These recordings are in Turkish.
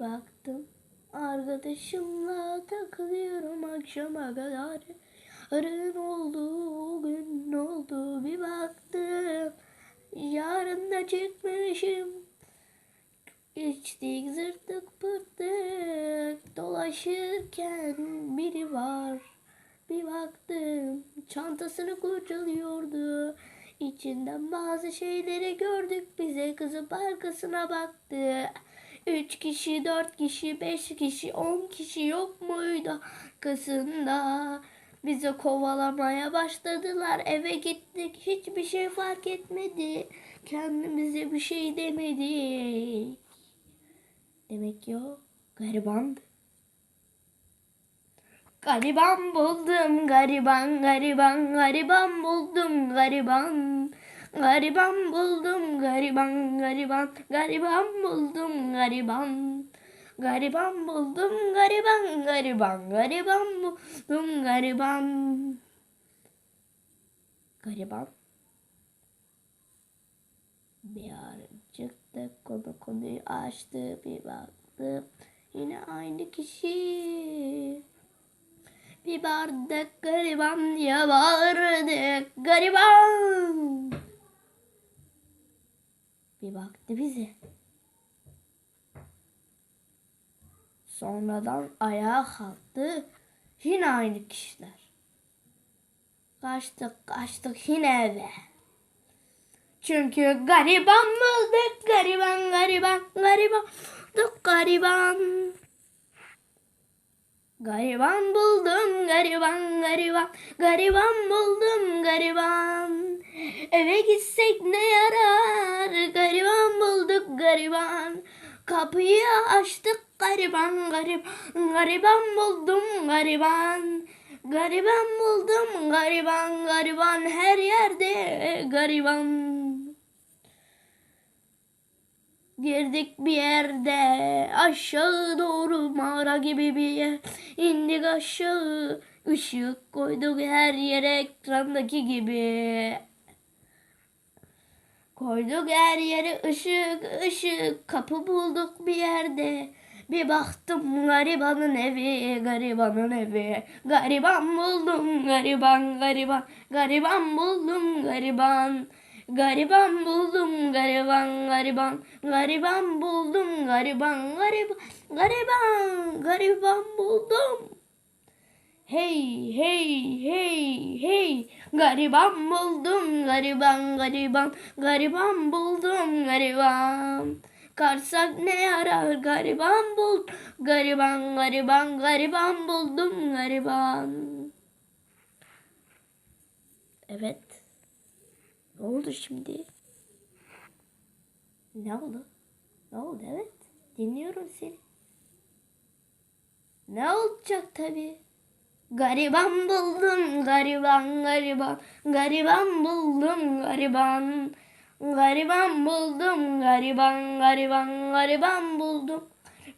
Baktım arkadaşımla takılıyorum akşama kadar. Arın oldu, gün oldu bir baktım. Yarın da çıkmışım. İçtik zırtık pırtık dolaşırken biri var. Bir baktım çantasını kurcalıyordu. İçinden bazı şeyleri gördük bize kızıp arkasına baktı. Üç kişi, dört kişi, beş kişi, on kişi yok muydu arkasında? Bizi kovalamaya başladılar. Eve gittik. Hiçbir şey fark etmedi. Kendimize bir şey demedik. Demek ki o garibandı. Gariban buldum gariban gariban gariban buldum gariban Gariban buldum gariban gariban gariban buldum gariban. Gariban buldum gariban gariban gariban buldum gariban. Gariban. Bir ara çıktı konu konuyu açtı bir baktı. Yine aynı kişi. Bir bardak gariban diye bağırdık gariban bir baktı bize. Sonradan ayağa kalktı. Yine aynı kişiler. Kaçtık kaçtık yine eve. Çünkü gariban bulduk gariban gariban gariban gariban Gariban buldum gariban gariban. Gariban buldum gariban. Eve gitsek ne yarar? Gariban bulduk gariban. Kapıyı açtık gariban gariban gariban buldum gariban. Gariban buldum gariban gariban. Her yerde gariban Girdik bir yerde aşağı doğru mağara gibi bir yer indik aşağı ışık koyduk her yere ekrandaki gibi Koyduk her yere ışık ışık kapı bulduk bir yerde bir baktım garibanın evi, garibanın evi. Gariban buldum, gariban, gariban. Gariban buldum, gariban. Gariban buldum, gariban, gariban. Gariban buldum, gariban, gariban. Gariban, gariban buldum. Hey, hey, hey, hey. Gariban buldum, gariban, gariban. Gariban buldum, gariban. Karsak ne yarar gariban bul gariban gariban gariban buldum gariban. Evet. Ne oldu şimdi? Ne oldu? Ne oldu evet. Dinliyorum seni. Ne olacak tabi? Gariban buldum gariban gariban gariban buldum gariban. Gariban buldum gariban gariban gariban buldum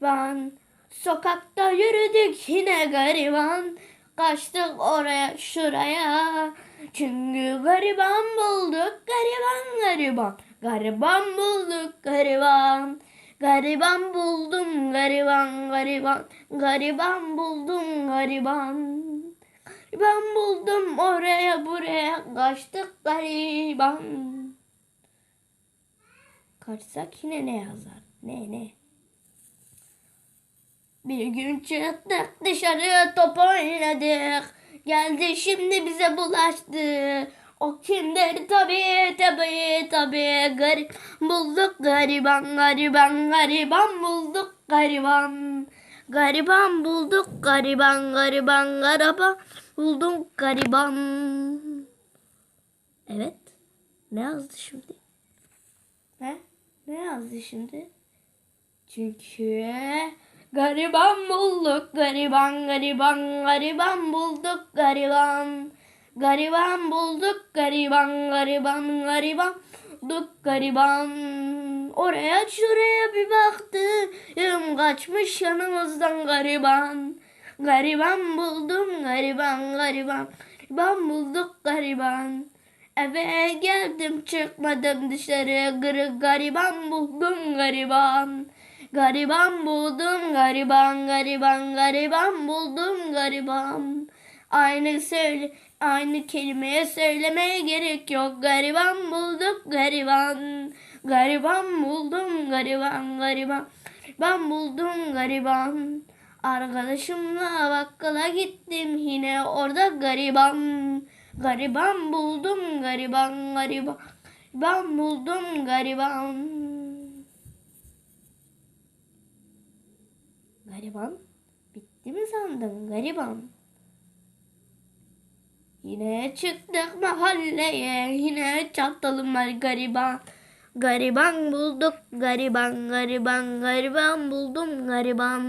gariban Sokakta yürüdük yine gariban Kaçtık oraya şuraya. Çünkü gariban bulduk gariban gariban. Gariban bulduk gariban. Gariban buldum gariban gariban. Gariban buldum gariban. Gariban buldum oraya buraya. Kaçtık gariban. Kaçsak yine ne yazar? Ne ne? Bir gün çıktık dışarı top oynadık. Geldi şimdi bize bulaştı. O kimdir tabi tabi tabi garip bulduk gariban gariban gariban bulduk gariban. Gariban bulduk gariban gariban gariban bulduk gariban. Evet. Ne yazdı şimdi? Ne? Ne yazdı şimdi? Çünkü gariban bulduk gariban gariban gariban bulduk gariban. Gariban bulduk gariban gariban gariban bulduk gariban. Oraya şuraya bir baktım kaçmış yanımızdan gariban. Gariban buldum gariban gariban gariban bulduk gariban. Eve geldim çıkmadım dışarı gırı gariban buldum gariban. Gariban buldum gariban gariban gariban buldum gariban. Aynı söyle aynı kelimeye söylemeye gerek yok. Gariban bulduk gariban. Gariban buldum gariban gariban. Ben buldum gariban. Arkadaşımla bakkala gittim yine orada gariban. Gariban buldum gariban gariban. Ben buldum gariban. Gariban? Bitti mi sandın gariban? Yine çıktık mahalleye, yine çatalım var gariban. Gariban bulduk, gariban, gariban, gariban buldum gariban.